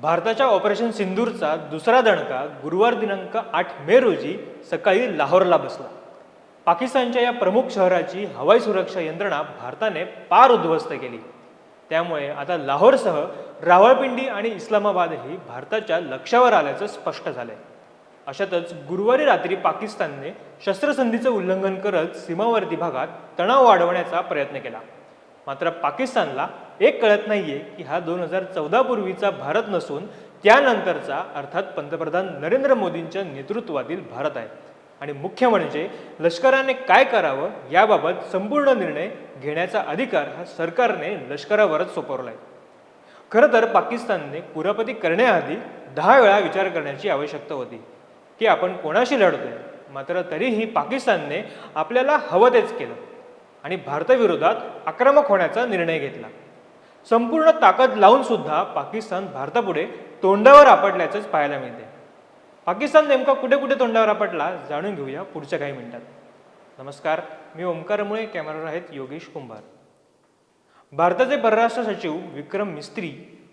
भारताच्या ऑपरेशन सिंदूरचा दुसरा दणका गुरुवार दिनांक आठ मे रोजी सकाळी लाहोरला बसला. पाकिस्तानच्या या प्रमुख शहराची हवाई सुरक्षा यंत्रणा भारताने पार उद्ध्वस्त केली. त्यामुळे आता लाहोरसह रावळपिंडी आणि इस्लामाबादही भारताच्या लक्षावर आल्याचं स्पष्ट झालंय. अशातच गुरुवारी रात्री पाकिस्तानने शस्त्रसंधीचं उल्लंघन करत सीमावर्ती भागात तणाव वाढवण्याचा प्रयत्न केला. मात्र पाकिस्तानला एक कळत नाही आहे की हा दोन हजार चौदा पूर्वीचा भारत नसून त्यानंतरचा अर्थात पंतप्रधान नरेंद्र मोदींच्या नेतृत्वातील भारत आहे. आणि मुख्य म्हणजे लष्कराने काय करावं याबाबत संपूर्ण निर्णय घेण्याचा अधिकार हा सरकारने लष्करावरच सोपवलाय. खरं तर पाकिस्तानने कुरापती करण्याआधी दहा वेळा विचार करण्याची आवश्यकता होती की आपण कोणाशी लढतोय? मात्र तरीही पाकिस्तानने आपल्याला हवं तेच केलं आणि भारताविरोधात आक्रमक होण्याचा निर्णय घेतला. संपूर्ण ताकद लावून सुद्धा पाकिस्तान भारतापुढे तोंडावर आपटल्याचंच पाहायला मिळते. पाकिस्तान नेमका कुठे कुठे तोंडावर आपटला जाणून घेऊया पुढच्या काही मिनिटात. नमस्कार मी ओमकार मुळे कॅमेरावर आहेत योगेश कुंभार. भारताचे परराष्ट्र सचिव विक्रम मिस्त्री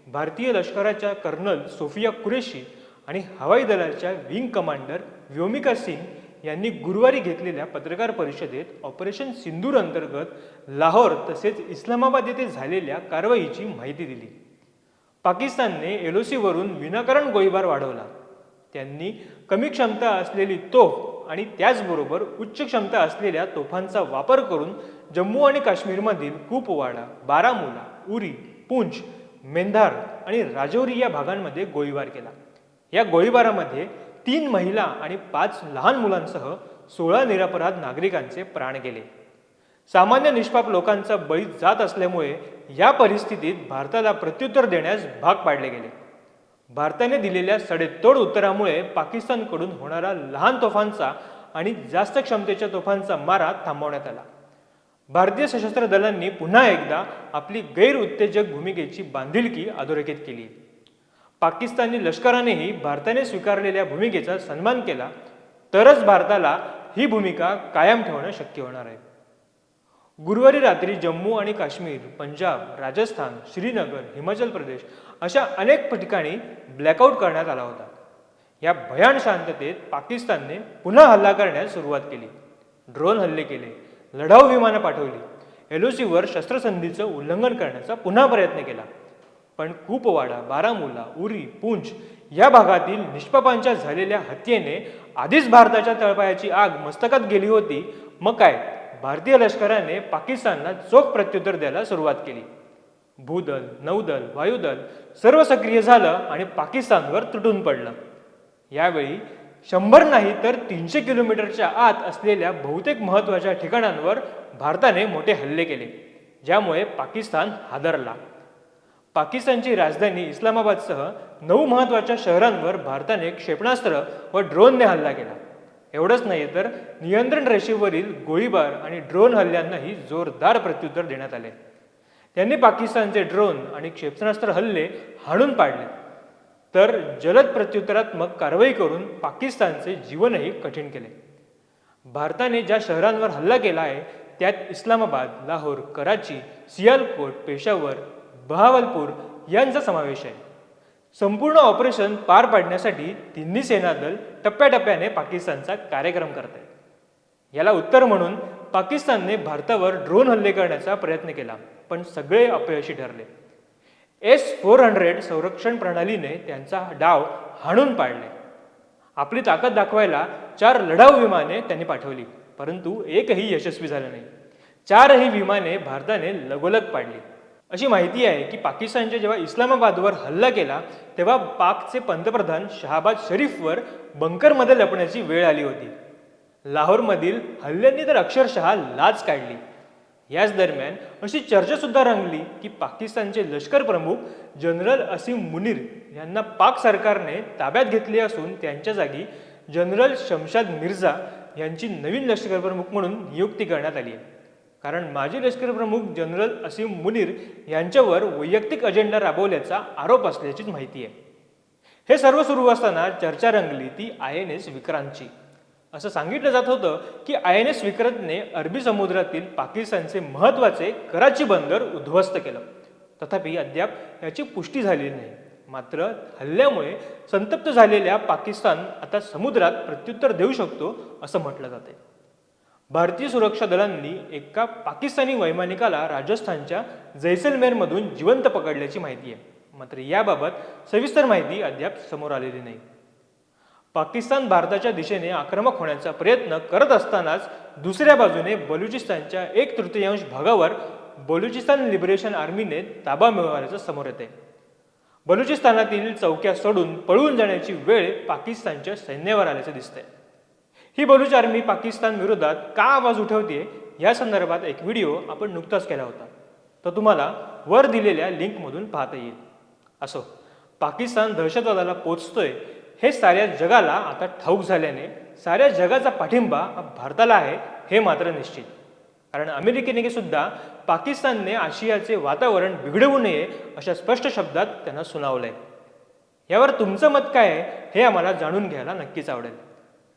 भारतीय लष्कराच्या कर्नल सोफिया कुरेशी आणि हवाई दलाच्या विंग कमांडर व्योमिका सिंग यांनी गुरुवारी घेतलेल्या पत्रकार परिषदेत ऑपरेशन सिंदूर अंतर्गत लाहोर तसेच इस्लामाबाद येथे झालेल्या कारवाईची माहिती दिली. पाकिस्तानने एलओसीवरून विनाकारण गोळीबार वाढवला. त्यांनी कमी क्षमता असलेली तोफ आणि त्याचबरोबर उच्च क्षमता असलेल्या तोफांचा वापर करून जम्मू आणि काश्मीरमधील कुपवाडा बारामुला उरी पुंछ मेंधार आणि राजौरी या भागांमध्ये गोळीबार केला. या गोळीबारामध्ये तीन महिला आणि पाच लहान मुलांसह सोळा निरपराध नागरिकांचे प्राण गेले. सामान्य निष्पाप लोकांचा बळी जात असल्यामुळे या परिस्थितीत भारताला प्रत्युत्तर देण्यास भाग पाडले गेले. भारताने दिलेल्या सडेतोड उत्तरामुळे पाकिस्तानकडून होणारा लहान तोफांचा आणि जास्त क्षमतेच्या तोफांचा मारा थांबवण्यात आला. भारतीय सशस्त्र दलांनी पुन्हा एकदा आपली गैरउत्तेजक भूमिकेची बांधिलकी अधोरेखित केली. पाकिस्तानी लष्करानेही भारताने स्वीकारलेल्या भूमिकेचा सन्मान केला तरच भारताला ही भूमिका कायम ठेवणं शक्य होणार आहे. गुरुवारी रात्री जम्मू आणि काश्मीर पंजाब राजस्थान श्रीनगर हिमाचल प्रदेश अशा अनेक ठिकाणी ब्लॅकआउट करण्यात आला होता. या भयान शांततेत पाकिस्तानने पुन्हा हल्ला करण्यास सुरुवात केली. ड्रोन हल्ले केले लढाऊ विमानं पाठवली एलओसीवर शस्त्रसंधीचं उल्लंघन करण्याचा पुन्हा प्रयत्न केला. पण कुपवाडा बारामुला उरी पुंछ या भागातील निष्पापांच्या झालेल्या हत्येने आधीच भारताच्या तळपायाची आग मस्तकात गेली होती. मग काय? भारतीय लष्कराने पाकिस्तानला चोख प्रत्युत्तर द्यायला सुरुवात केली. भूदल नौदल वायुदल सर्व सक्रिय झालं आणि पाकिस्तानवर तुटून पडलं. यावेळी शंभर नाही तर तीनशे किलोमीटरच्या आत असलेल्या बहुतेक महत्त्वाच्या ठिकाणांवर भारताने मोठे हल्ले केले ज्यामुळे पाकिस्तान हादरला. पाकिस्तानची राजधानी इस्लामाबादसह नऊ महत्त्वाच्या शहरांवर भारताने क्षेपणास्त्र व ड्रोनने हल्ला केला. एवढंच नाही तर नियंत्रण रेषेवरील गोळीबार आणि ड्रोन हल्ल्यांनाही जोरदार प्रत्युत्तर देण्यात आले. त्यांनी पाकिस्तानचे ड्रोन आणि क्षेपणास्त्र हल्ले हाणून पाडले. तर जलद प्रत्युत्तरात्मक कारवाई करून पाकिस्तानचे जीवनही कठीण केले. भारताने ज्या शहरांवर हल्ला केला आहे त्यात इस्लामाबाद लाहोर कराची सियालकोट पेशावर बहावलपूर यांचा समावेश आहे. संपूर्ण ऑपरेशन पार पाडण्यासाठी तिन्ही सेनादल टप्प्याटप्प्याने पाकिस्तानचा कार्यक्रम करत आहेत याला उत्तर म्हणून पाकिस्तानने भारतावर ड्रोन हल्ले करण्याचा प्रयत्न केला पण सगळे अपयशी ठरले. एस फोर हंड्रेड संरक्षण प्रणालीने त्यांचा डाव हाणून पाडले. आपली ताकद दाखवायला चार लढाऊ विमाने त्यांनी पाठवली परंतु एकही यशस्वी झालं नाही. चारही विमाने भारताने लगोलग पाडली. अशी माहिती आहे की पाकिस्तानच्या जेव्हा इस्लामाबादवर हल्ला केला तेव्हा पाकचे पंतप्रधान शहाबाज शरीफवर बंकरमध्ये लपण्याची वेळ आली होती. लाहोरमधील हल्ल्यांनी तर अक्षरशः लाच काढली. याच दरम्यान अशी चर्चासुद्धा रंगली की पाकिस्तानचे लष्कर प्रमुख जनरल असीम मुनीर यांना पाक सरकारने ताब्यात घेतले असून त्यांच्या जागी जनरल शमशाद मिर्झा यांची नवीन लष्करप्रमुख म्हणून नियुक्ती करण्यात आली आहे. कारण माजी लष्कर प्रमुख जनरल असीम मुनीर यांच्यावर वैयक्तिक अजेंडा राबवल्याचा आरोप असल्याचीच माहिती आहे. हे सर्व सुरू असताना चर्चा रंगली ती आय एन एस विक्रांतची. असं सांगितलं जात होतं की आय एन एस विक्रांतने अरबी समुद्रातील पाकिस्तानचे महत्त्वाचे कराची बंदर उद्ध्वस्त केलं. तथापि अद्याप याची पुष्टी झालेली नाही. मात्र हल्ल्यामुळे संतप्त झालेल्या पाकिस्तान आता समुद्रात प्रत्युत्तर देऊ शकतो असं म्हटलं जाते भारतीय सुरक्षा दलांनी एका पाकिस्तानी वैमानिकाला राजस्थानच्या जैसलमेरमधून जिवंत पकडल्याची माहिती आहे. मात्र याबाबत सविस्तर माहिती अद्याप समोर आलेली नाही. पाकिस्तान भारताच्या दिशेने आक्रमक होण्याचा प्रयत्न करत असतानाच दुसऱ्या बाजूने बलुचिस्तानच्या एक तृतीयांश भागावर बलुचिस्तान लिबरेशन आर्मीने ताबा मिळवल्याचं समोर येते बलुचिस्तानातील चौक्या सोडून पळून जाण्याची वेळ पाकिस्तानच्या सैन्यावर आल्याचं दिसतंय. ही बलूच आर्मी पाकिस्तान विरोधात का आवाज उठवते या संदर्भात एक व्हिडिओ आपण नुकताच केला होता. तर तुम्हाला वर दिलेल्या लिंकमधून पाहता येईल. असो पाकिस्तान दहशतवादाला पोचतोय हे साऱ्या जगाला आता ठाऊक झाल्याने साऱ्या जगाचा पाठिंबा भारताला आहे हे मात्र निश्चित. कारण अमेरिकेने सुद्धा पाकिस्तानने आशियाचे वातावरण बिघडवू नये अशा स्पष्ट शब्दात त्यांना सुनावलंय. यावर तुमचं मत काय आहे हे आम्हाला जाणून घ्यायला नक्कीच आवडेल.